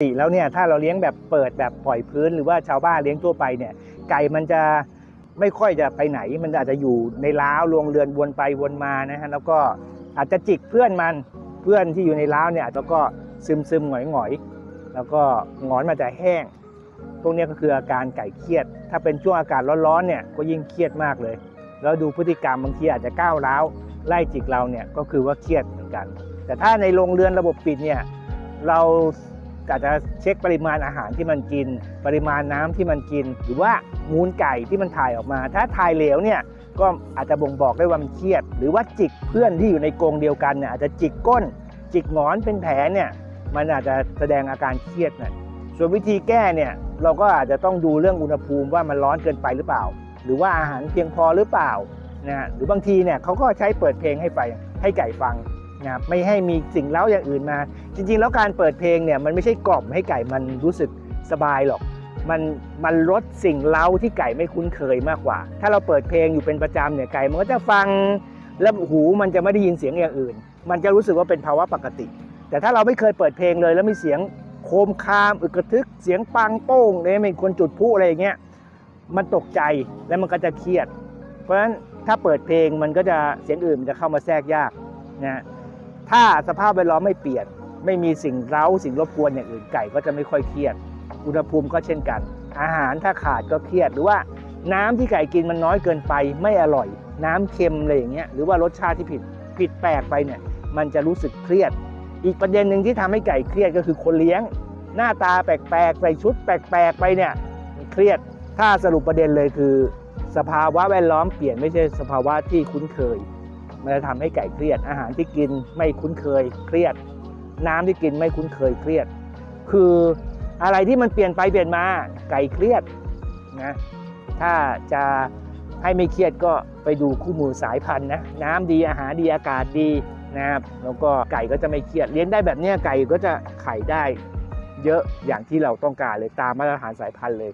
ติแล้วเนี่ยถ้าเราเลี้ยงแบบเปิดแบบปล่อยพื้นหรือว่าชาวบ้านเลี้ยงทั่วไปเนี่ยไก่มันจะไม่ค่อยจะไปไหน มันอาจจะอยู่ในล้าวรวงเรือนวนไปวนมานะฮะแล้วก็อาจจะจิกเพื่อนมันเพื่อนที่อยู่ในล้าวเนี่ยอาจจะก็ซึมซึมๆหงอยหงอยๆแล้วก็หงอนมันจะแห้ง พวกนี้ก็คืออาการไก่เครียด ถ้าเป็นช่วงอากาศร้อนๆเนี่ยก็ยิ่งเครียดมากเลย แล้วดูพฤติกรรมบางทีอาจจะก้าวร้าวไล่จิกเราเนี่ยก็คือว่าเครียดเหมือนกัน แต่ถ้าในโรงเรือนระบบปิดเนี่ยเรา อาจจะเช็คปริมาณอาหารที่มันกิน ปริมาณน้ำที่มันกิน หรือว่ามูลไก่ที่มันถ่ายออกมา ถ้าถ่ายเหลวเนี่ยก็อาจจะบ่งบอกได้ว่ามันเครียด หรือว่าจิกเพื่อนที่อยู่ในกรงเดียวกันเนี่ยอาจจะจิกก้น จิกหงอนเป็นแผลเนี่ยมันอาจจะแสดงอาการเครียดนะส่วนวิธีแก้เนี่ยเราก็อาจจะต้องดูเรื่องอุณหภูมิว่ามันร้อนเกินไปหรือเปล่า หรือว่าอาหารเพียงพอหรือเปล่านะฮะหรือบางทีเนี่ยเขาก็ใช้เปิดเพลงให้ไปให้ไก่ฟัง นะครับไม่ให้มีสิ่งเล้าอย่างอื่นมา จริง ๆ แล้วการเปิดเพลงเนี่ยมันไม่ใช่กล่อมให้ไก่มันรู้สึกสบายหรอกมันมันลดสิ่งเล้าที่ไก่ไม่คุ้นเคยมากกว่า ถ้าเราเปิดเพลงอยู่เป็นประจำเนี่ยไก่มันก็จะฟังแล้วหูมันจะไม่ได้ยินเสียงอย่างอื่น มันจะรู้สึกว่าเป็นภาวะปกติ แต่ถ้าเราไม่เคยเปิดเพลงเลย แล้วมีเสียงโคมคามอึกกระทึก เสียงปังโป้งเนี่ยเป็นคนจุดพลุอะไรอย่างเงี้ยมันตกใจแล้วมันก็จะเครียด เพราะฉะนั้นถ้าเปิดเพลงมันก็จะเสียงอื่นมันจะเข้ามาแทรกยากนะ ถ้าสภาพแวดล้อมไม่เปลี่ยน ไม่มีสิ่งเร้าสิ่งรบกวนอย่างอื่นไก่ก็จะไม่ค่อยเครียด อุณหภูมิก็เช่นกัน อาหารถ้าขาดก็เครียดหรือว่าน้ำที่ไก่กินมันน้อยเกินไปไม่อร่อย น้ำเค็มอะไรอย่างเงี้ยหรือว่ารสชาติที่ผิดผิดแปลกไปเนี่ยมันจะรู้สึกเครียด อีกประเด็นหนึ่งที่ทำให้ไก่เครียดก็คือคนเลี้ยง หน้าตาแปลกๆใส่ชุดแปลกๆไปเนี่ยเครียดถ้าสรุปประเด็นเลยคือ สภาวะแวดล้อมเปลี่ยนไม่ใช่สภาวะที่คุ้นเคย มันจะทำให้ไก่เครียด อาหารที่กินไม่คุ้นเคยเครียด น้ำที่กินไม่คุ้นเคยเครียด คืออะไรที่มันเปลี่ยนไปเปลี่ยนมาไก่เครียดนะถ้าจะให้ไม่เครียดก็ไปดูคู่มือสายพันธุ์นะน้ำดีอาหารดีอากาศดีนะครับแล้วก็ไก่ก็จะไม่เครียดเลี้ยงได้แบบนี้ไก่ก็จะไข่ได้เยอะอย่างที่เราต้องการเลยตามมาตรฐานสายพันธุ์เลย